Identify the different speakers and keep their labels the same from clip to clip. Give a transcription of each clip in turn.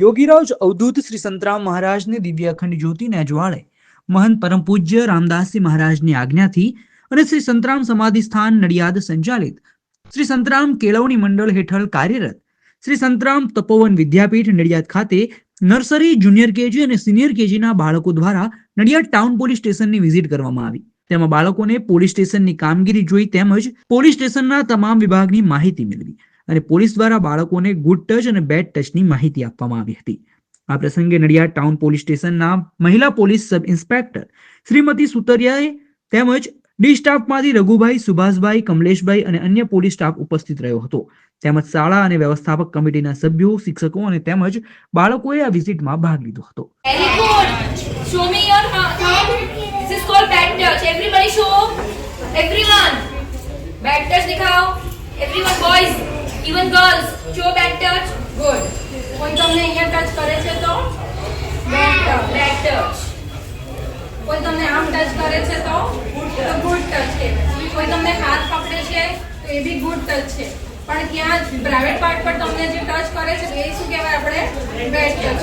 Speaker 1: યોગીરાજ અવધૂત શ્રી સંતરામ મહારાજની દિવ્ય અખંડ જ્યોતિને અજવાળે. મહંત પરમ પૂજ્ય રામદાસજી મહારાજની આજ્ઞાથી અને શ્રી સંતરામ સમાધિ સ્થાન નડિયાદ સંચાલિત. શ્રી સંતરામ કેળવણી મંડળ હેઠળ કાર્યરત. શ્રી સંતરામ તપોવન વિદ્યાપીઠ નડિયાદ ખાતે નર્સરી, જુનિયર કેજી અને સિનિયર કેજીના બાળકો દ્વારા નડિયાદ ટાઉન પોલીસ સ્ટેશનની વિઝિટ કરવામાં આવી. તેમાં બાળકોને પોલીસ સ્ટેશનની કામગીરી જોઈ તેમજ પોલીસ સ્ટેશનના તમામ વિભાગની માહિતી મેળવી. અને પોલીસ દ્વારા બાળકોને ગુડ ટચ અને બેડ ટચની માહિતી આપવામાં આવી હતી આ પ્રસંગે નડિયાદ ટાઉન પોલીસ સ્ટેશનના મહિલા પોલીસ સબ ઇન્સ્પેક્ટર શ્રીમતી સુતરિયાએ તેમજ ડી સ્ટાફમાંથી રઘુભાઈ સુભાષભાઈ કમલેશભાઈ અને અન્ય પોલીસ સ્ટાફ ઉપસ્થિત રહ્યો હતો તેમજ શાળા અને વ્યવસ્થાપક કમિટીના સભ્યો શિક્ષકો અને તેમજ બાળકોએ આ વિઝિટમાં ભાગ લીધો હતો
Speaker 2: Very good. Show me your ha- thumb. This is called back touch. Everybody show. Everyone. Back touch दिखाओ. Everyone boys. Even ગર્લ્સ જો બેક ટચ ગુડ કોઈ તમને અહીંયા ટચ કરે છે તો? બેક ટચ કોઈ તમને આમ ટચ કરે છે તો? તો ગુડ ટચ કહેવાય કોઈ તમને હાથ પકડે છે તો એ બી ગુડ ટચ છે. પણ ત્યાં પ્રાઇવેટ પાર્ટ પર તમને જે ટચ કરે છે એ શું કહેવાય આપણે? બેડ ટચ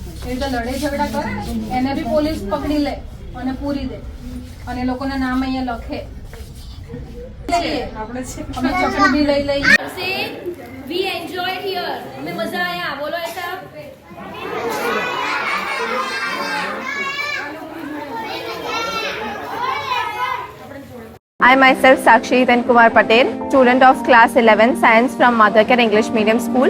Speaker 2: એ રીતે લડે ઝઘડા કરે ને એને બી પોલીસ પકડી લે અને પૂરી દે અને લોકોના નામ અહીંયા લખે આપણે ચકલી બી લઈ લઈએ વી એન્જોય હિયર અમે મજા આયા બોલો એસા
Speaker 3: I myself Sakshi Then Kumar Patel, student of class 11 science from Madhakar English Medium School.